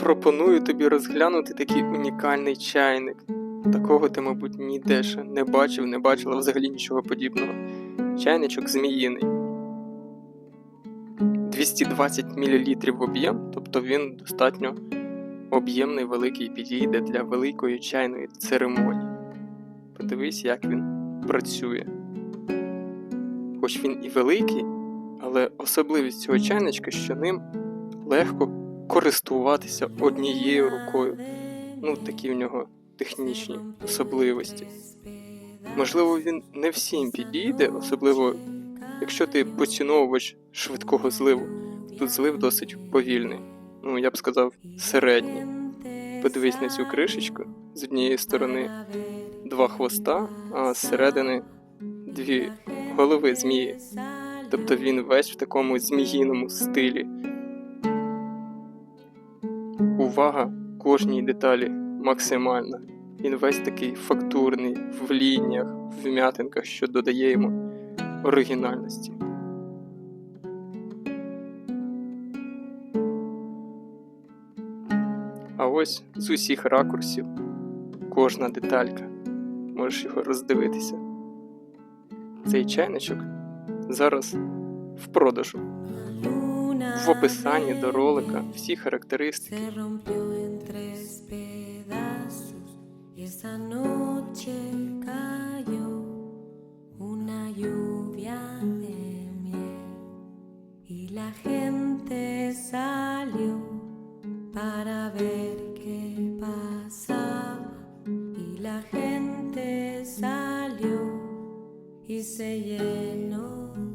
Пропоную тобі розглянути такий унікальний чайник. Такого ти, мабуть, ніде ще не бачив, не бачила взагалі нічого подібного. Чайничок зміїний. 220 мл об'єм, тобто він достатньо об'ємний, великий, підійде для великої чайної церемонії. Подивись, як він працює. Хоч він і великий, але особливість цього чайничка, що ним легко користуватися однією рукою. Ну, такі в нього технічні особливості. Можливо, він не всім підійде, особливо якщо ти поціновувач швидкого зливу. Тут злив досить повільний. Ну, я б сказав, середній. Подивись на цю кришечку. З однієї сторони два хвоста, а з середини дві голови змії. Тобто він весь в такому зміїному стилі. Увага кожній деталі максимальна. Він весь такий фактурний, в лініях, в вм'ятинках, що додає йому оригінальності. А ось з усіх ракурсів кожна деталька. Можеш його роздивитися. Цей чайничок зараз в продажу. В описанні до ролика всі характеристики. se rompió en tres pedazos y esa noche cayó una lluvia de miel y la gente salió para ver qué pasaba y la gente salió y se llenó